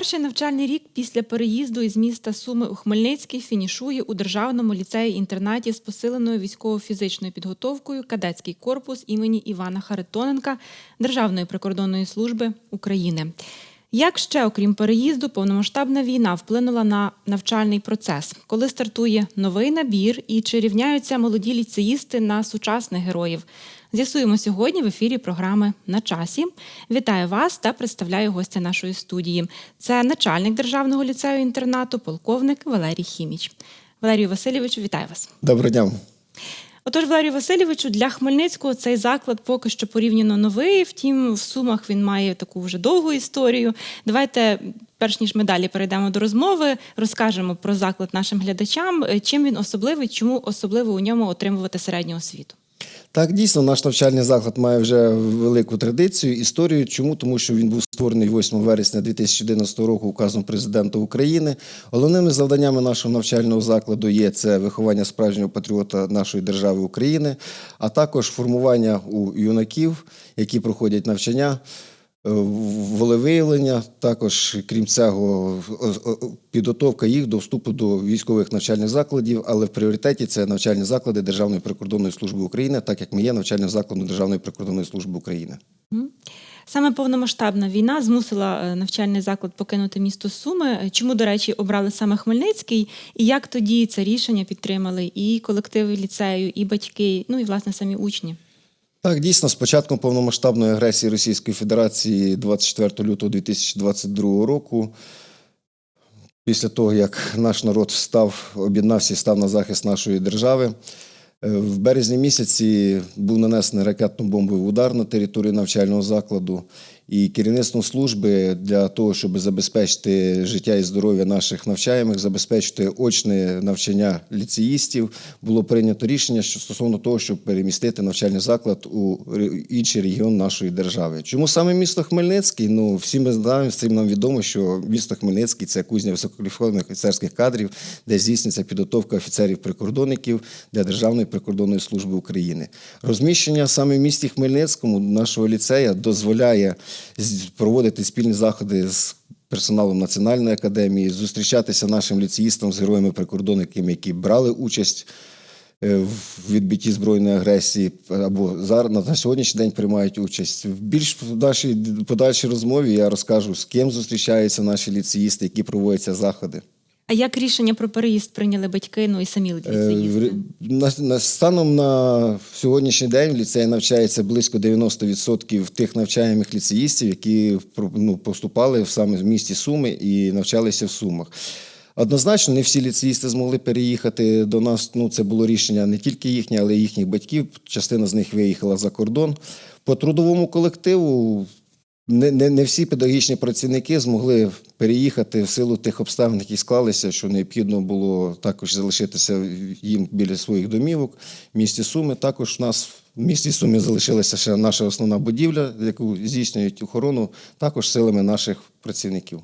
Перший навчальний рік після переїзду із міста Суми у Хмельницький фінішує у державному ліцеї-інтернаті з посиленою військово-фізичною підготовкою кадетський корпус імені Івана Харитоненка Державної прикордонної служби України. Як ще, окрім переїзду, повномасштабна війна вплинула на навчальний процес, коли стартує новий набір і чи рівняються молоді ліцеїсти на сучасних героїв? З'ясуємо сьогодні в ефірі програми на часі. Вітаю вас та представляю гостя нашої студії. Це начальник державного ліцею інтернату, полковник Валерій Хіміч. Валерію Васильовичу, вітаю вас. Доброго дня. Отож, Валерію Васильовичу, для Хмельницького цей заклад поки що порівняно новий. Втім, в Сумах він має таку вже довгу історію. Давайте, перш ніж ми далі перейдемо до розмови, розкажемо про заклад нашим глядачам, е, чим він особливий, чому особливо у ньому отримувати середню освіту. Так, дійсно, наш навчальний заклад має вже велику традицію, історію. Чому? Тому що він був створений 8 вересня 2011 року указом президента України. Головними завданнями нашого навчального закладу є це виховання справжнього патріота нашої держави України, а також формування у юнаків, які проходять навчання. Е, Волевиявлення, також крім цього, о- о- підготовка їх до вступу до військових навчальних закладів, але в пріоритеті це навчальні заклади Державної прикордонної служби України, так як ми є навчальним закладом Державної прикордонної служби України. Саме повномасштабна війна змусила е, навчальний заклад покинути місто Суми. Чому, до речі, обрали саме Хмельницький, і як тоді це рішення підтримали і колективи ліцею, і батьки, ну і власне самі учні. Так, дійсно, з початком повномасштабної агресії Російської Федерації 24 лютого 2022 року, після того, як наш народ встав, об'єднався і став на захист нашої держави, е, в березні місяці був нанесений ракетно-бомбовий удар на територію навчального закладу. І керівництвом служби для того, щоб забезпечити життя і здоров'я наших навчаємих, забезпечити очне навчання ліцеїстів, було прийнято рішення що стосовно того, щоб перемістити навчальний заклад у інший регіон нашої держави. Чому саме місто Хмельницький? Ну всі ми знаємо, всім нам відомо, що місто Хмельницький це кузня висококваліфікованих офіцерських кадрів, де здійснюється підготовка офіцерів-прикордонників для Державної прикордонної служби України. Розміщення саме в місті Хмельницькому нашого ліцея дозволяє проводити спільні заходи з персоналом Національної академії, зустрічатися нашим ліцеїстам з героями-прикордонниками, які брали участь е, в відбитті збройної агресії або зараз на сьогоднішній день приймають участь. В більш подальшій подальшій розмові я розкажу, з ким зустрічаються наші ліцеїсти, які проводяться заходи. А як рішення про переїзд прийняли батьки, ну і самі Е, ліцеїсти? На, на станом на сьогоднішній день в ліцеї навчається близько 90% тих навчаємих ліцеїстів, які ну, поступали саме в місті Суми і навчалися в Сумах. Однозначно, не всі ліцеїсти змогли переїхати до нас. Ну, це було рішення не тільки їхнє, але й їхніх батьків. Частина з них виїхала за кордон. По трудовому колективу не, не, не всі педагогічні працівники змогли переїхати в силу тих обставин, які склалися, що необхідно було також залишитися їм біля своїх домівок. В місті Суми також у нас в місті Суми залишилася ще наша основна будівля, яку здійснюють охорону, також силами наших працівників.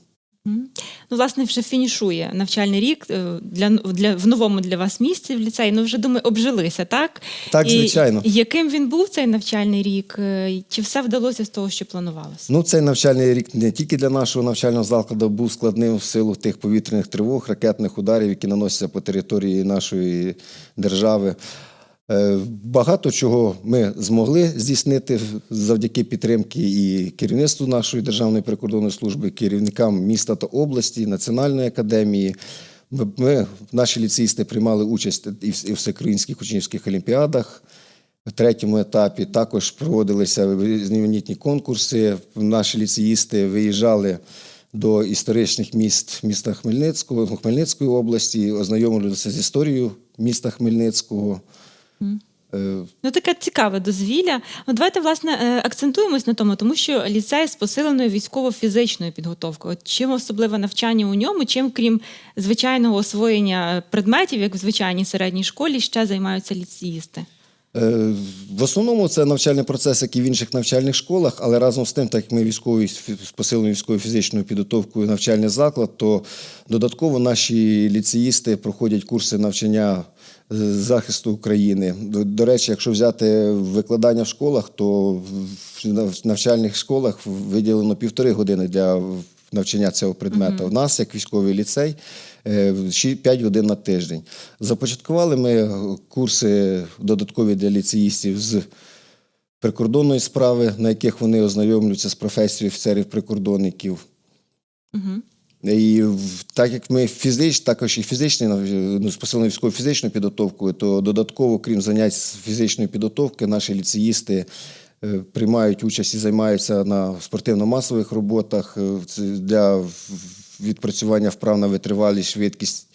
Ну, власне, вже фінішує навчальний рік е, для, для в новому для вас місці в ліцеї. Ну вже думаю, обжилися, так? Так, І звичайно. яким він був цей навчальний рік? Е, Чи все вдалося з того, що планувалося? Ну, цей навчальний рік не тільки для нашого навчального закладу був складним в силу тих повітряних тривог, ракетних ударів, які наносяться по території нашої держави. Е, Багато чого ми змогли здійснити завдяки підтримки і керівництву нашої державної прикордонної служби, керівникам міста та області, національної академії. Ми, наші ліцеїсти приймали участь і в всеукраїнських учнівських олімпіадах. В третьому етапі також проводилися різноманітні конкурси. Наші ліцеїсти виїжджали до історичних міст міста Хмельницького, Хмельницької області, ознайомилися з історією міста Хмельницького. Е, Ну, таке цікаве дозвілля. Ну, давайте, власне, е, акцентуємось на тому, тому що ліцей з посиленою військово-фізичною підготовкою. От чим особливе навчання у ньому, чим, крім звичайного освоєння предметів, як в звичайній середній школі, ще займаються ліцеїсти? Е, В основному це навчальний процес, як і в інших навчальних школах, але разом з тим, так як ми військові з посиленою військовою фізичною підготовкою навчальний заклад, то додатково наші ліцеїсти проходять курси навчання захисту України. До, речі, якщо взяти викладання в школах, то в навчальних школах виділено півтори години для навчання цього предмета. У нас, як військовий ліцей, 5 годин на тиждень. Започаткували ми е, курси додаткові для ліцеїстів з прикордонної справи, на яких вони ознайомлюються з професією офіцерів-прикордонників. Угу. І так як ми фізич, також і фізичні ну, з посиленою військово фізичною підготовкою, то додатково, крім занять з фізичної підготовки, наші ліцеїсти е, приймають участь і займаються на спортивно-масових роботах е, для відпрацювання вправ на витривалість, швидкість.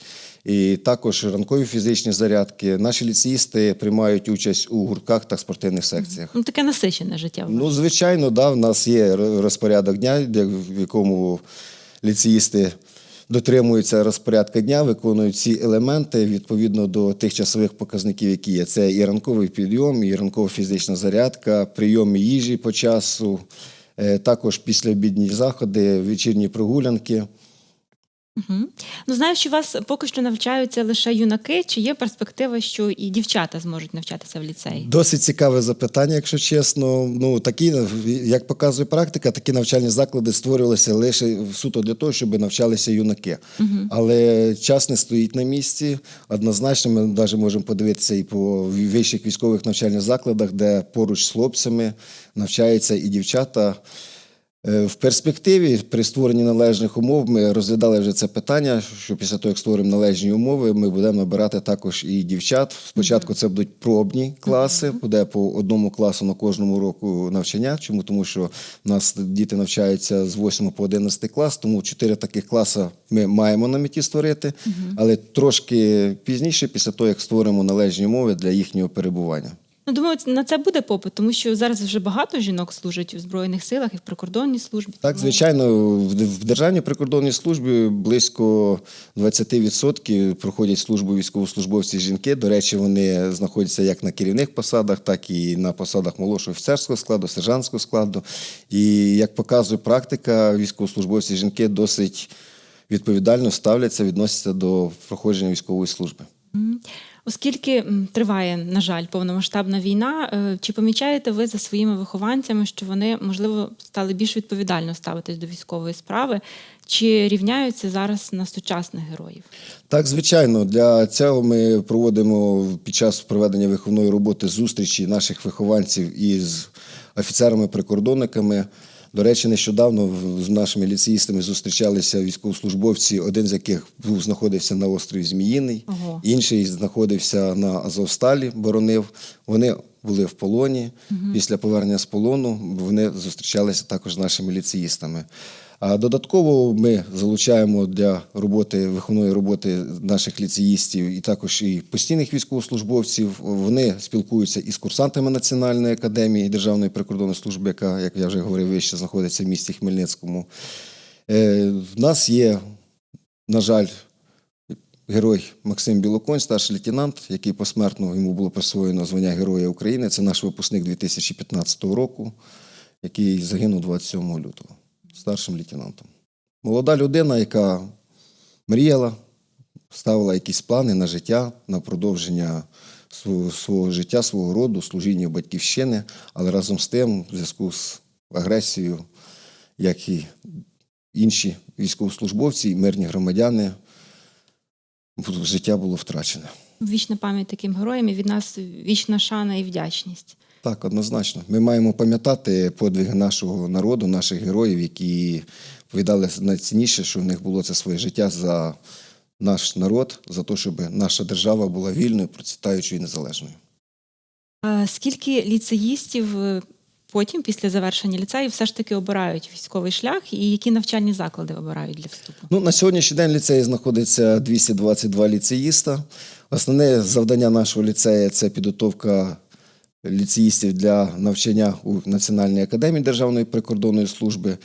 І також ранкові фізичні зарядки. Наші ліцеїсти приймають участь у гуртках та спортивних секціях. Ну, таке насичене життя. Ну, звичайно, да, в нас є розпорядок дня, в якому ліцеїсти дотримуються розпорядка дня, виконують ці елементи відповідно до тих часових показників, які є. Це і ранковий підйом, і ранкова фізична зарядка, прийом їжі по часу, е, також післяобідні заходи, вечірні прогулянки. Угу. Ну, знаю, що у вас поки що навчаються лише юнаки. Чи є перспектива, що і дівчата зможуть навчатися в ліцеї? Досить цікаве запитання, якщо чесно. Ну такі, як показує практика, такі навчальні заклади створювалися лише суто для того, щоб навчалися юнаки. Але час не стоїть на місці. Однозначно, ми навіть можемо подивитися і по вищих військових навчальних закладах, де поруч з хлопцями навчаються і дівчата. Е, В перспективі при створенні належних умов ми розглядали вже це питання, що після того, як створимо належні умови, ми будемо набирати також і дівчат. Спочатку це будуть пробні класи, буде по одному класу на кожному року навчання. Чому? Тому що в нас діти навчаються з 8 по 11 клас, тому чотири таких класи ми маємо на меті створити, але трошки пізніше, після того, як створимо належні умови для їхнього перебування. Ну, думаю, на це буде попит, тому що зараз вже багато жінок служать у збройних силах і в прикордонній службі. Так, тому- звичайно, в Державній прикордонній службі близько 20% проходять службу військовослужбовці жінки. До речі, вони знаходяться як на керівних посадах, так і на посадах молодшого офіцерського складу, сержантського складу. І як показує практика, військовослужбовці жінки досить відповідально ставляться, відносяться до проходження військової служби. Мгм. Оскільки триває, на жаль, повномасштабна війна, е, чи помічаєте ви за своїми вихованцями, що вони, можливо, стали більш відповідально ставитись до військової справи, чи рівняються зараз на сучасних героїв? Так, звичайно, для цього ми проводимо під час проведення виховної роботи зустрічі наших вихованців із офіцерами-прикордонниками. До речі, нещодавно з нашими ліцеїстами зустрічалися військовослужбовці, один з яких був знаходився на острові Зміїний, Ого. інший знаходився на Азовсталі, боронив. Вони були в полоні. Після повернення з полону вони зустрічалися також з нашими ліцеїстами. А додатково ми залучаємо для роботи виховної роботи наших ліцеїстів і також і постійних військовослужбовців. Вони спілкуються із курсантами Національної академії Державної прикордонної служби, яка, як я вже говорив, вище знаходиться в місті Хмельницькому. Е, В нас є, на жаль, герой Максим Білоконь, старший лейтенант, який посмертно йому було присвоєно звання Героя України. Це наш випускник 2015 року, який загинув 27 лютого старшим лейтенантом. Молода людина, яка мріяла, ставила якісь плани на життя, на продовження свого, свого життя, свого роду, служіння батьківщини, але разом з тим, в зв'язку з агресією, як і інші військовослужбовці і мирні громадяни, життя було втрачене. Вічна пам'ять таким героям і від нас вічна шана і вдячність. Так, однозначно. Ми маємо пам'ятати подвиги нашого народу, наших героїв, які повідали найцінніше, що в них було це своє життя за наш народ, за те, щоб наша держава була вільною, процвітаючою і незалежною. А скільки ліцеїстів е, потім, після завершення ліцею, все ж таки обирають військовий шлях, і які навчальні заклади обирають для вступу? Ну, на сьогоднішній день в ліцеї знаходиться 222 ліцеїста. Основне завдання нашого ліцею це підготовка ліцеїстів для навчання у Національній академії Державної прикордонної служби.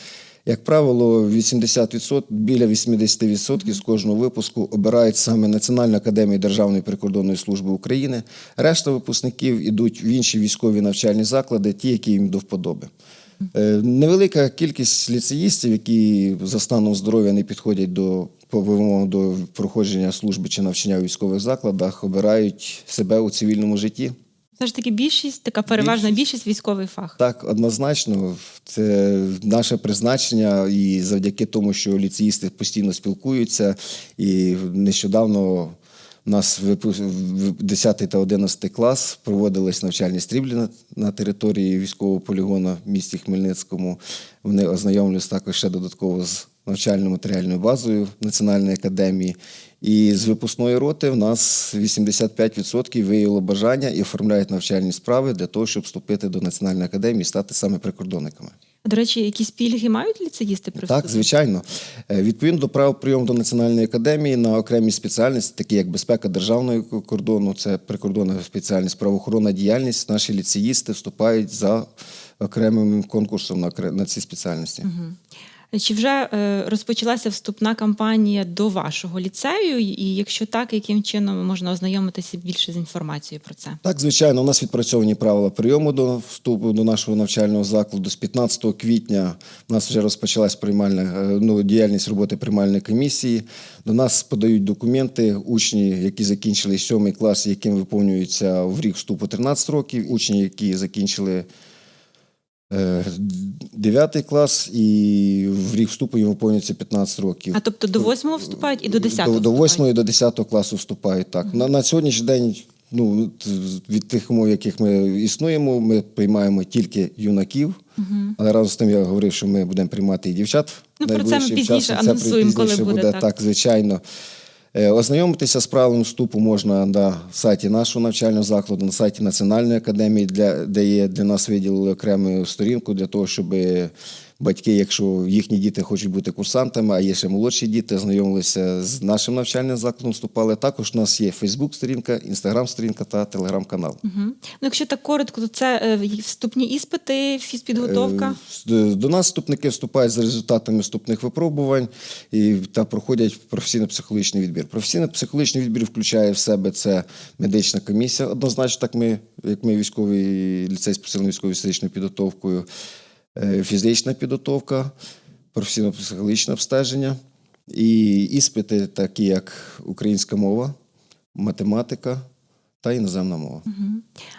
Як правило, 80%, біля 80% з кожного випуску обирають саме Національну академію Державної прикордонної служби України. Решта випускників ідуть в інші військові навчальні заклади, ті, які їм до вподоби. Е, Невелика кількість ліцеїстів, які за станом здоров'я не підходять до по до проходження служби чи навчання у військових закладах, обирають себе у цивільному житті. Все ж таки більшість, така переважна Більшість. військовий фах. Так, однозначно, це наше призначення, і завдяки тому, що ліцеїсти постійно спілкуються, і нещодавно у нас випу- в 10 та 11 клас проводились навчальні стрільби на, на території військового полігону в місті Хмельницькому. Вони ознайомились також ще додатково з навчально-матеріальною базою Національної академії. І з випускної роти в нас 85% виявило бажання і оформляють навчальні справи для того, щоб вступити до Національної академії і стати саме прикордонниками. До речі, якісь пільги мають ліцеїсти при Так, звичайно. Е, Відповідно до прав прийому до Національної академії на окремі спеціальності, такі як безпека державного кордону, це прикордонна спеціальність, правоохоронна діяльність, наші ліцеїсти вступають за окремим конкурсом на, ці спеціальності. Чи вже е, розпочалася вступна кампанія до вашого ліцею? І якщо так, яким чином можна ознайомитися більше з інформацією про це? Так, звичайно, у нас відпрацьовані правила прийому до вступу до нашого навчального закладу. З 15 квітня у нас вже розпочалась приймальна е, ну, діяльність роботи приймальної комісії. До нас подають документи учні, які закінчили 7 клас, яким виповнюється в рік вступу 13 років, учні, які закінчили 9 клас, і в рік вступу їм виповнюється 15 років. А тобто до восьмого вступають і до десятого До, до 8 і до 10 класу вступають. Так. На, на сьогоднішній день, ну, від тих умов, в яких ми існуємо, ми приймаємо тільки юнаків. Але разом з тим я говорив, що ми будемо приймати і дівчат. Ну, про це ми пізніше. Це анонсуємо, коли пізніше буде, так. так, звичайно. Е, Ознайомитися з правилами вступу можна на сайті нашого навчального закладу, на сайті Національної академії, де є для нас виділили окрему сторінку для того, щоб батьки, якщо їхні діти хочуть бути курсантами, а є ще молодші діти, знайомилися з нашим навчальним закладом, вступали. Також у нас є Фейсбук-сторінка, Інстаграм-сторінка та Телеграм-канал. Мгм. Ну, якщо так коротко, то це е, вступні іспити, фізпідготовка. Е, До нас вступники вступають за результатами вступних випробувань і та проходять професійно-психологічний відбір. Професійно-психологічний відбір включає в себе це медична комісія. Однозначно, так ми, як ми військовий ліцей з посиленою військовою фізичною підготовкою, фізична підготовка, професійно-психологічне обстеження і іспити, такі як українська мова, математика та іноземна мова.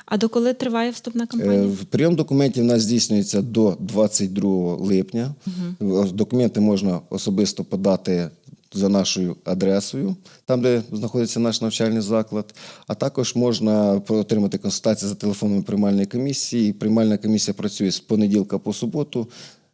А до коли триває вступна Е, кампанія? Прийом документів у нас здійснюється до 22 липня. Угу. Документи можна особисто подати за нашою адресою, там, де знаходиться наш навчальний заклад. А також можна отримати консультацію за телефоном приймальної комісії. Приймальна комісія працює з понеділка по суботу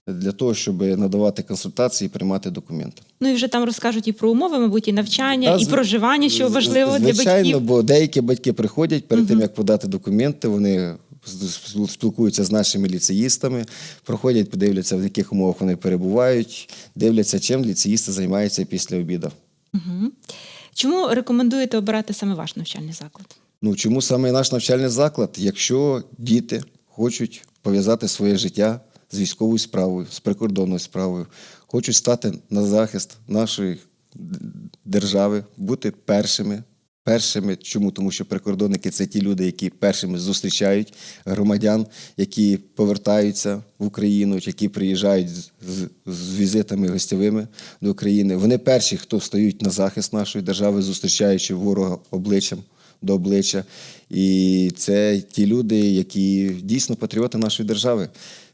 для того, щоб надавати консультації і приймати документи. Ну і вже там розкажуть і про умови, мабуть, і навчання, Та, і проживання, що важливо для Звичайно, бо деякі батьки приходять перед тим, як подати документи, вони спілкуються з нашими ліцеїстами, проходять, подивляться, в яких умовах вони перебувають, дивляться, чим ліцеїсти займаються після обіду. Мгм. Чому рекомендуєте обирати саме ваш навчальний заклад? Ну чому саме наш навчальний заклад? Якщо діти хочуть пов'язати своє життя з військовою справою, з прикордонною справою, хочуть стати на захист нашої держави, бути першими. Першими, чому? Тому що прикордонники це ті люди, які першими зустрічають громадян, які повертаються в Україну, які приїжджають з, з, з візитами гостєвими до України. Вони перші, хто стають на захист нашої держави, зустрічаючи ворога обличчям до обличчя. І це ті люди, які дійсно патріоти нашої держави.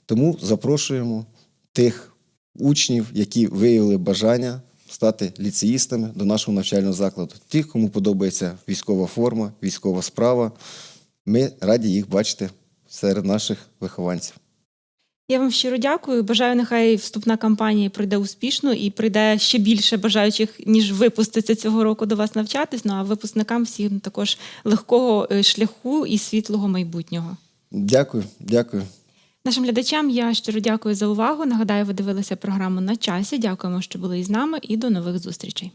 Тому запрошуємо тих учнів, які виявили бажання стати ліцеїстами до нашого навчального закладу. Тих, кому подобається військова форма, військова справа. Ми раді їх бачити серед наших вихованців. Я вам щиро дякую. Бажаю, нехай вступна кампанія пройде успішно і прийде ще більше бажаючих, ніж випуститься цього року до вас навчатись. Ну а випускникам всім також легкого е, шляху і світлого майбутнього. Дякую, дякую. Нашим глядачам я щиро дякую за увагу. Нагадаю, ви дивилися програму на часі. Дякуємо, що були із нами, і до нових зустрічей.